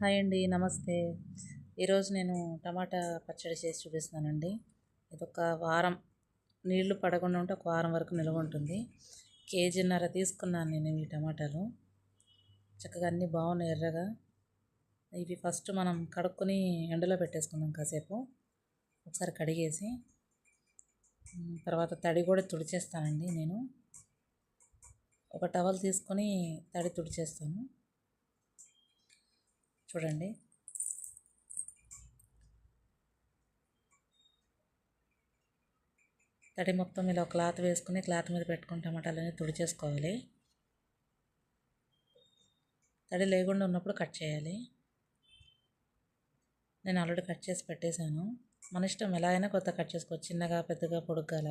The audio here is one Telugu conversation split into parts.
హాయ్ అండి నమస్తే. ఈరోజు నేను టమాటా పచ్చడి చేసి చూపిస్తున్నానండి. ఇది ఒక వారం నీళ్ళు పడకుండా ఉంటే ఒక వారం వరకు నిల్వ ఉంటుంది. కేజీన్నర తీసుకున్నాను నేను ఈ టమాటాలు. చక్కగా అన్నీ బాగున్నాయి ఎర్రగా. ఇవి ఫస్ట్ మనం కడుక్కొని ఎండలో పెట్టేసుకుందాం కాసేపు. ఒకసారి కడిగేసి తర్వాత తడి కూడా తుడిచేస్తానండి నేను. ఒక టవల్ తీసుకొని తడి తుడిచేస్తాను. చూడండి. తడి మొత్తం ఇలా ఒక క్లాత్ వేసుకుని క్లాత్ మీద పెట్టుకుని టమాటాలని తుడిచేసుకోవాలి. తడి లేకుండా ఉన్నప్పుడు కట్ చేయాలి. నేను ఆల్రెడీ కట్ చేసి పెట్టేశాను. మన ఇష్టం ఎలా అయినా కొత్త కట్ చేసుకోవచ్చు చిన్నగా పెద్దగా పొడుగ్గాల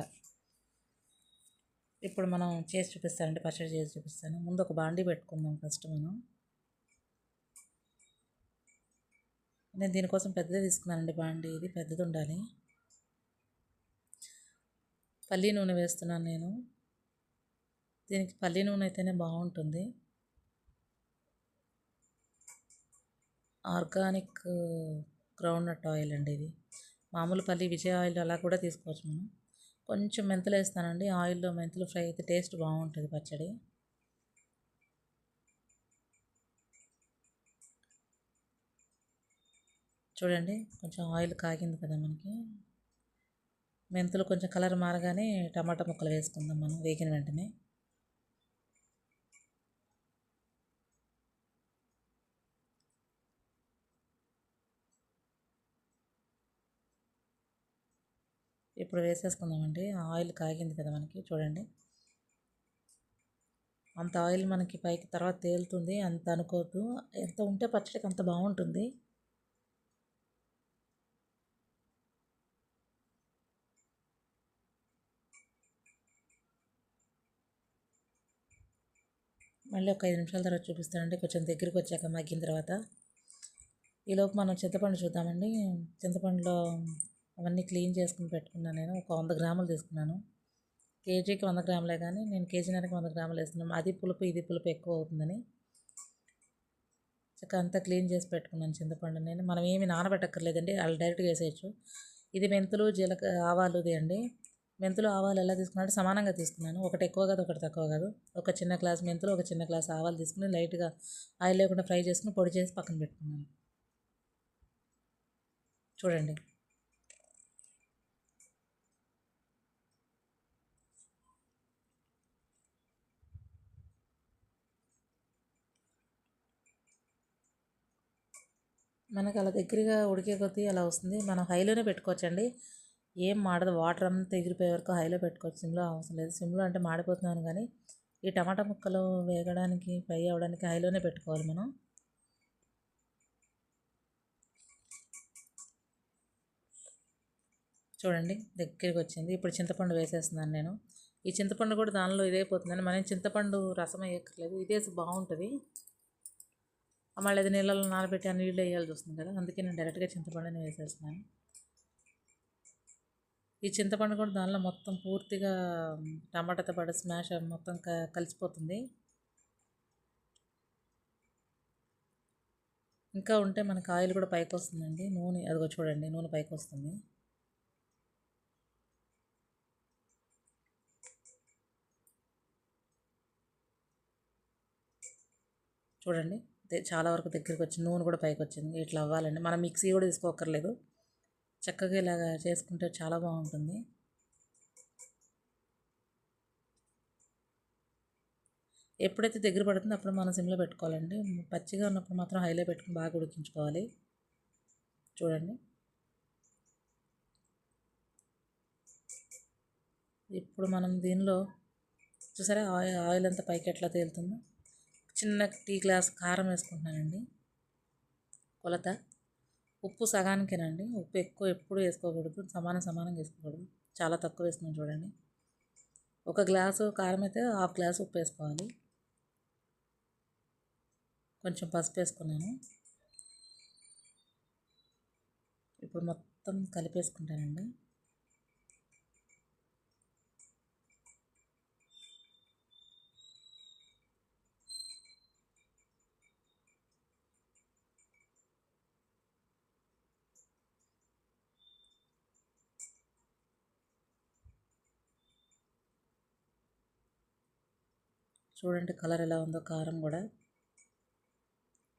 ఇప్పుడు మనం చేసి చూపిస్తానండి పచ్చడి చేసి చూపిస్తాను. ముందు ఒక బాండీ పెట్టుకుందాం ఫస్ట్ మనం. నేను దీనికోసం పెద్దది తీసుకున్నానండి బాండి. ఇది పెద్దది ఉండాలి పల్లి నూనె వేస్తున్నాను నేను. దీనికి పల్లి నూనె అయితేనే బాగుంటుంది. ఆర్గానిక్ గ్రౌండ్ నట్ ఆయిల్ అండి ఇది. మామూలు పల్లి విజయ ఆయిల్ అలా కూడా తీసుకోవచ్చు మనం. కొంచెం మెంతులు వేస్తానండి. ఆయిల్లో మెంతులు ఫ్రై అయితే టేస్ట్ బాగుంటుంది పచ్చడి. చూడండి కొంచెం ఆయిల్ కాగింది కదా మనకి. మెంతులు కొంచెం కలర్ మారగానే టమాటా ముక్కలు వేసుకుందాం మనం వేగిన వెంటనే. ఇప్పుడు వేసేసుకుందామండి. ఆయిల్ కాగింది కదా మనకి చూడండి. అంత ఆయిల్ మనకి పైకి తర్వాత తేలుతుంది అంత అనుకోవద్దు ఎంత ఉంటే పచ్చడికి అంత బాగుంటుంది. మళ్ళీ ఒక ఐదు నిమిషాల తర్వాత చూపిస్తానండి. కొంచెం దగ్గరికి వచ్చాక మగ్గిన తర్వాత. ఈలోపు మనం చింతపండు చూద్దామండి. చింతపండులో అవన్నీ క్లీన్ చేసుకుని పెట్టుకున్నాను నేను. ఒక వంద గ్రాములు తీసుకున్నాను. కేజీకి వంద గ్రాములే కానీ నేను కేజీన్నరకి వంద గ్రాములు వేస్తున్నాను అది పులుపు ఇది పులుపు ఎక్కువ అవుతుందని. చక్కగా అంతా క్లీన్ చేసి పెట్టుకున్నాను చింతపండు నేను. మనం ఏమి నానబెట్టక్కర్లేదండి. వాళ్ళు డైరెక్ట్గా వేసేయచ్చు. ఇది మెంతులు జీలక ఆవాలుది అండి. మెంతులు ఆవాలు ఎలా తీసుకున్నాడు సమానంగా తీసుకున్నాను. ఒకటి ఎక్కువ కాదు ఒకటి తక్కువ కాదు. ఒక చిన్న గ్లాస్ మెంతులు ఒక చిన్న గ్లాస్ ఆవాలు తీసుకుని లైట్గా ఆయిల్ లేకుండా ఫ్రై చేసుకుని పొడి చేసి పక్కన పెట్టుకున్నాను. చూడండి. మనకు అలా దగ్గరగా ఉడికే కొద్దీ అలా వస్తుంది. మనం హైలోనే పెట్టుకోవచ్చండి. ఏం మాడదు. వాటర్ అంతా ఎగిరిపోయే వరకు హైలో పెట్టుకోవచ్చు. సిమ్లో అవసరం లేదు. సిమ్లో అంటే మాడిపోతున్నాను కానీ ఈ టమాటా ముక్కలు వేగడానికి ఫ్రై అవ్వడానికి హైలోనే పెట్టుకోవాలి మనం. చూడండి దగ్గరికి వచ్చింది. ఇప్పుడు చింతపండు వేసేస్తున్నాను నేను. ఈ చింతపండు కూడా దానిలో ఇదైపోతుందని మనం చింతపండు రసం వేయక్కర్లేదు. ఇదే బాగుంటుంది. మళ్ళీ అది నీళ్ళలో నానబెట్టి ఆ నీళ్ళు వేయాల్సి వస్తుంది కదా. అందుకే నేను డైరెక్ట్గా చింతపండుని వేసేస్తున్నాను. ఈ చింతపండు కూడా దానిలో మొత్తం పూర్తిగా టమాటాతో పాటు స్మాష్ మొత్తం క- కలిసిపోతుంది. ఇంకా ఉంటే మనకు ఆయిల్ కూడా పైకి వస్తుందండి. నూనె అదిగో చూడండి నూనె పైకి వస్తుంది. చూడండి చాలా వరకు దగ్గరికి వచ్చింది నూనె కూడా పైకి వచ్చింది. ఇట్లా అవ్వాలండి. మనం మిక్సీ కూడా తీసుకోకర్లేదు చక్కగా ఇలాగా చేసుకుంటే చాలా బాగుంటుంది. ఎప్పుడైతే దగ్గర పడుతుందో అప్పుడు మనం సిమ్లో పెట్టుకోవాలండి. పచ్చిగా ఉన్నప్పుడు మాత్రం హైలో పెట్టుకుని బాగా ఉడికించుకోవాలి. చూడండి. ఇప్పుడు మనం దీనిలో చూసారా? ఆయిల్ ఆయిల్ అంతా పైకి ఎట్లా తేలుతుందో. చిన్న టీ గ్లాస్ కారం వేసుకుంటున్నానండి. కొలత. ఉప్పు సగానికేనండి. ఉప్పు ఎక్కువ ఎప్పుడు వేసుకోకూడదు. సమానం సమానంగా వేసుకోకూడదు. చాలా తక్కువ వేసుకున్నాను చూడండి. ఒక గ్లాసు కారం అయితే హాఫ్ గ్లాస్ ఉప్పు వేసుకోవాలి. కొంచెం పసుపు వేసుకున్నాను. ఇప్పుడు మొత్తం కలిపేసుకుంటానండి. చూడండి కలర్ ఎలా ఉందో కారం కూడా.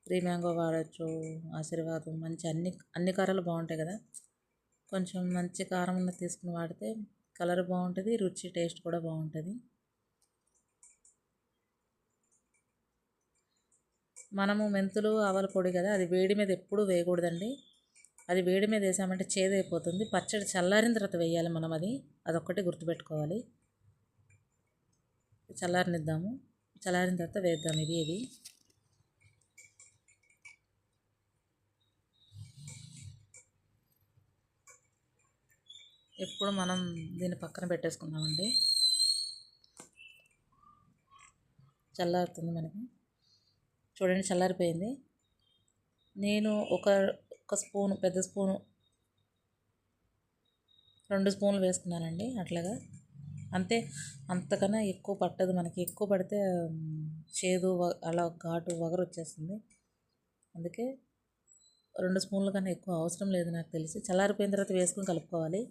త్రీ మ్యాంగో వాడచ్చు ఆశీర్వాదం మంచి అన్ని అన్ని కారాలు బాగుంటాయి కదా. కొంచెం మంచి కారం ఉన్న తీసుకుని వాడితే కలర్ బాగుంటుంది రుచి టేస్ట్ కూడా బాగుంటుంది. మనము మెంతులు ఆవాల పొడి కదా అది వేడి మీద ఎప్పుడూ వేయకూడదండి. అది వేడి మీద వేసామంటే చేదైపోతుంది పచ్చడి చల్లారిన తర్వాత వేయాలి మనం అది అదొక్కటి గుర్తుపెట్టుకోవాలి. చల్లారనిద్దాము. చల్లారిన తర్వాత వేద్దాం ఇది ఇది. ఎప్పుడు మనం దీన్ని పక్కన పెట్టేసుకుందామండి. చల్లారుతుంది మనకి. చూడండి చల్లారిపోయింది. నేను ఒక ఒక స్పూను పెద్ద స్పూను రెండు స్పూన్లు వేసుకున్నానండి అట్లాగా. అంతే. అంతకన్నా ఎక్కువ పట్టదు మనకి. ఎక్కువ పడితే చేదు అలా ఘాటు వగరు వచ్చేస్తుంది. అందుకే రెండు స్పూన్ల కన్నా ఎక్కువ అవసరం లేదు నాకు తెలిసి. చల్లారిపోయిన తర్వాత వేసుకుని కలుపుకోవాలి.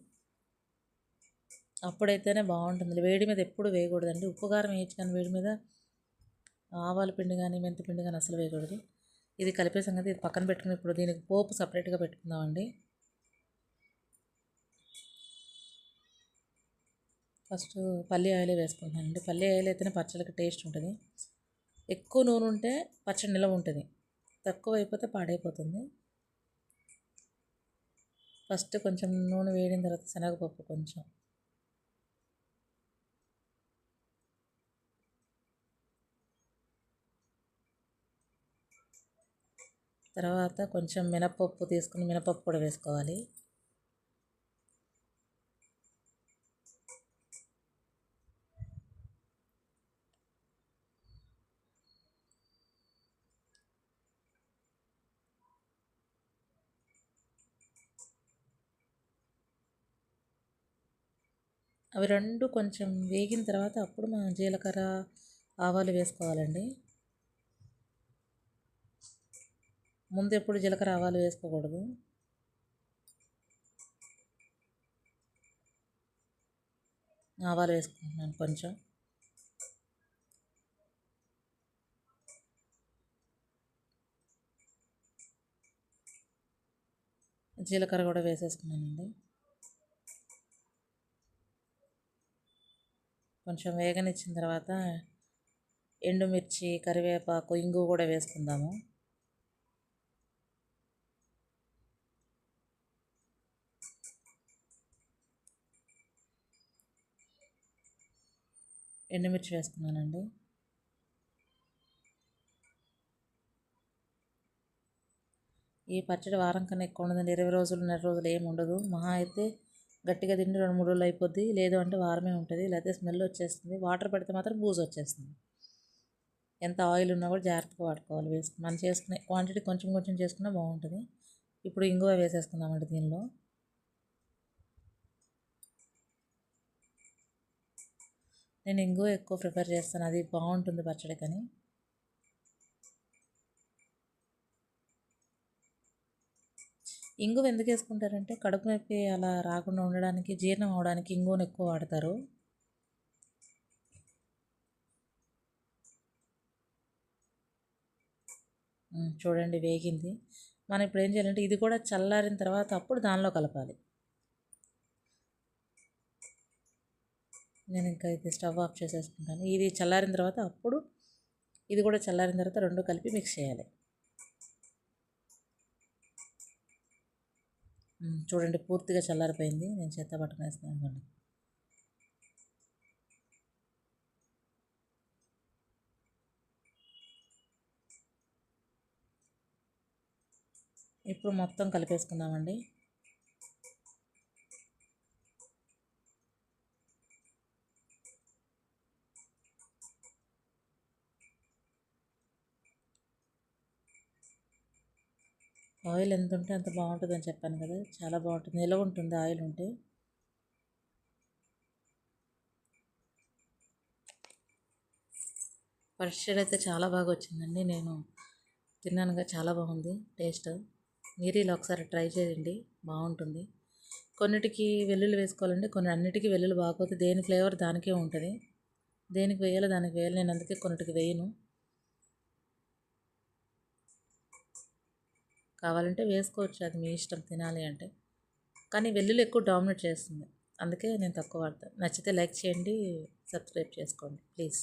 అప్పుడైతేనే బాగుంటుంది. వేడి మీద ఎప్పుడు వేయకూడదండి. ఉప్పు కారం వేయచ్చు కానీ వేడి మీద ఆవాల పిండి కానీ మెంతి పిండి కానీ అసలు వేయకూడదు. ఇది కలిపే సంగతి ఇది పక్కన పెట్టుకుని ఇప్పుడు దీనికి పోపు సపరేట్గా పెట్టుకుందామండి. ఫస్ట్ పల్లి ఆయిల్ వేసుకుంటానండి పల్లి ఆయిల్ అయితేనే పచ్చళ్ళకి టేస్ట్ ఉంటుంది. ఎక్కువ నూనె ఉంటే పచ్చడి నిలవ ఉంటుంది. తక్కువ అయిపోతే పాడైపోతుంది. ఫస్ట్ కొంచెం నూనె వేడిన తర్వాత శనగపప్పు కొంచెం. తర్వాత కొంచెం మినపప్పు తీసుకుని మినపప్పు కూడా వేసుకోవాలి. అవి రెండు కొంచెం వేగిన తర్వాత అప్పుడు మనం జీలకర్ర ఆవాలు వేసుకోవాలండి. ముందు ఎప్పుడు జీలకర్ర ఆవాలు వేసుకోకూడదు. ఆవాలు వేసుకుంటున్నాను కొంచెం. జీలకర్ర కూడా వేసేసుకున్నానండి. కొంచెం వేగనిచ్చిన తర్వాత ఎండుమిర్చి కరివేపాకు ఇంగు కూడా వేసుకుందాము. ఎండుమిర్చి వేసుకున్నానండి. ఈ పచ్చడి వారం కన్నా ఎక్కువ ఉండదండి. ఇరవై రోజులు నెల రోజులు ఏమి ఉండదు. మహా అయితే గట్టిగా తిండి రెండు మూడు రోజులు అయిపోద్ది. లేదు అంటే వారమే ఉంటుంది. లేకపోతే స్మెల్ వచ్చేస్తుంది. వాటర్ పెడితే మాత్రం బూజు వచ్చేస్తుంది. ఎంత ఆయిల్ ఉన్నా కూడా జాగ్రత్తగా వాడుకోవాలి. వేసుకు మనం చేసుకునే క్వాంటిటీ కొంచెం కొంచెం చేసుకున్నా బాగుంటుంది. ఇప్పుడు ఇంగువ వేసేసుకుందామండి దీనిలో. నేను ఇంగువ ఎక్కువ ప్రిఫర్ చేస్తాను. అది బాగుంటుంది పచ్చడి కానీ ఇంగువ ఎందుకు వేసుకుంటారంటే కడుపు నొప్పి అలా రాకుండా ఉండడానికి జీర్ణం అవడానికి ఇంగువను ఎక్కువ వాడతారు. చూడండి వేగింది. మనం ఇప్పుడు ఏం చేయాలంటే ఇది కూడా చల్లారిన తర్వాత అప్పుడు దానిలో కలపాలి. నేను ఇంకా ఇది స్టవ్ ఆఫ్ చేసేసుకుంటాను. ఇది చల్లారిన తర్వాత అప్పుడు ఇది కూడా చల్లారిన తర్వాత రెండు కలిపి మిక్స్ చేయాలి. చూడండి పూర్తిగా చల్లారిపోయింది. నేను చేత పట్టుకునేస్తాను అనుకోండి. ఇప్పుడు మొత్తం కలిపేసుకుందామండి. ఆయిల్ ఎంత ఉంటే అంత బాగుంటుందని చెప్పాను కదా చాలా బాగుంటుంది. నిలవ ఉంటుంది ఆయిల్ ఉంటే? పచ్చడి అయితే చాలా బాగా వచ్చిందండి. నేను తిన్నానుగా చాలా బాగుంది టేస్ట్. మీరు ఇలా ఒకసారి ట్రై చేయండి బాగుంటుంది. కొన్నిటికి వెల్లుల్లి వేసుకోవాలండి కొన్ని అన్నిటికీ వెల్లుల్లి బాగోతే దేని ఫ్లేవర్ దానికే ఉంటుంది. దేనికి వేయాలో దానికి వేయాలి. నేను అందుకే కొన్నిటికి వేయను. కావాలంటే వేసుకోవచ్చు. అది మీ ఇష్టం. తినాలి అంటే. కానీ వెల్లుల్లి ఎక్కువ డామినేట్ చేస్తుంది. అందుకే నేను తక్కువ వాడతాను నచ్చితే లైక్ చేయండి. సబ్స్క్రైబ్ చేసుకోండి. ప్లీజ్.